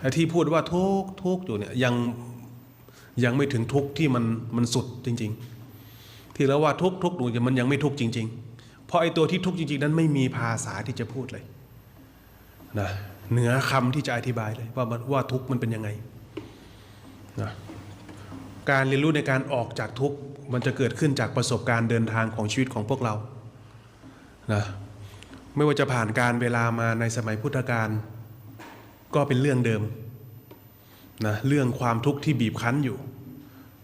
ไอ้ที่พูดว่าทุกทุกอยู่เนี่ยยังยังไม่ถึงทุกที่มันมันสุดจริง ๆ ที่เราว่าทุกทุกอยู่มันยังไม่ทุกจริง ๆ เพราะไอ้ตัวที่ทุกจริง ๆ นั้นไม่มีภาษาที่จะพูดเลยนะเหนือคำที่จะอธิบายเลย ว่ามันว่าทุกมันเป็นยังไงนะการเรียนรู้ในการออกจากทุกมันจะเกิดขึ้นจากประสบการณ์เดินทางของชีวิตของพวกเรานะไม่ว่าจะผ่านการเวลามาในสมัยพุทธกาล ก็เป็นเรื่องเดิมนะเรื่องความทุกข์ที่บีบคั้นอยู่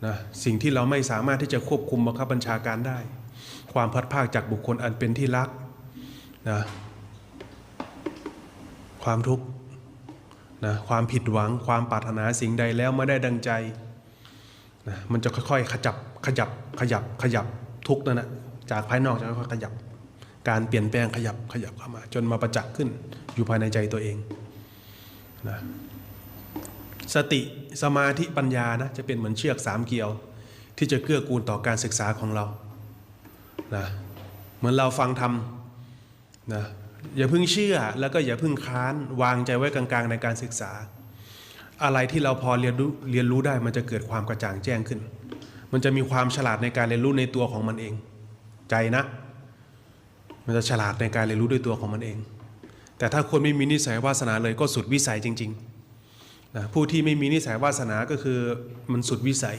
นะสิ่งที่เราไม่สามารถที่จะควบคุมบังคับบัญชาการได้ ความพัดภาคจากบุคคลอันเป็นที่รักนะความทุกข์นะความผิดหวังความปรารถนาสิ่งใดแล้วไม่ได้ดังใจนะมันจะค่อยๆ ขจับขยับขยับขยับทุกข์นั่นนะจากภายนอกจะค่อยๆขยับ การเปลี่ยนแปลงขยับขยับเข้ามา จนมาประจักษ์ขึ้นอยู่ภายในใจตัวเอง นะสติสมาธิปัญญานะจะเป็นเหมือนเชือกสามเกลียว ที่จะเกื้อกูลต่อการศึกษาของเรานะเหมือนเราฟังธรรมนะอย่าเพิ่งเชื่อแล้วก็อย่าเพิ่งค้านวางใจไว้กลางๆในการศึกษา อะไรที่เราพอเรียนรู้เรียนรู้ได้มันจะเกิดความกระจ่างแจ้งขึ้น มันจะมีความฉลาดในการเรียนรู้ในตัวของมันเอง ใจนะ มันจะฉลาดในการเรียนรู้ด้วยตัวของมันเอง แต่ถ้าคนไม่มีนิสัยวาสนาเลยก็สุดวิสัยจริงๆนะผู้ที่ไม่มีนิสัยวาสนาก็คือมันสุดวิสัย